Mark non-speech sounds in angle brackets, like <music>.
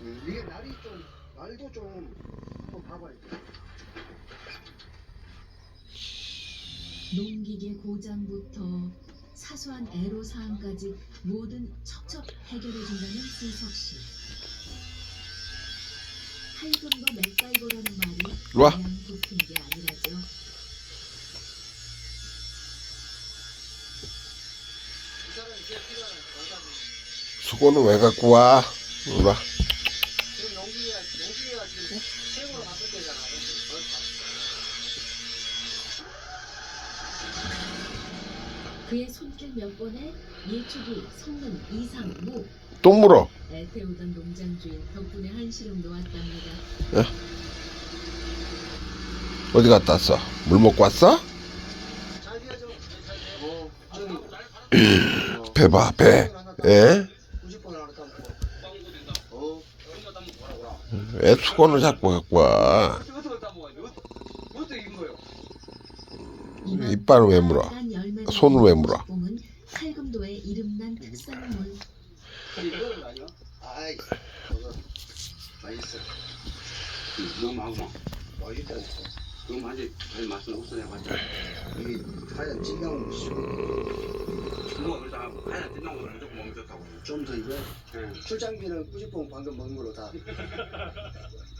음, 이게 날이 좀 날도 좀 한번 봐봐야 돼. 농기계 고장부터 사소한 애로 사항까지 모든 척척 해결해준다는 수석 씨. 할금과 맥갈고라는 말이 와. 그냥 붙은 게 아니라죠. 수건은 왜 갖고 와? 이리 와. 지금 최고로 바쁠 때잖아요. 그의 손길 몇 번에 예초기, 성능, 이상, 무 또 물어. 애태우던 농장 주인 덕분에 한시름 놓았답니다. 어디 갔다 왔어? 물 먹고 왔어? 어, <clears throat> 배 봐, 배. 예? 왜 수건을 자꾸 갖고 와? 이빨을 왜 물어? 손을 왜 물어? 은 칼금도의 이름난 특산물. 좀 더 이거 예. 출장비는 90번 방금 먹은 거로 다 <laughs>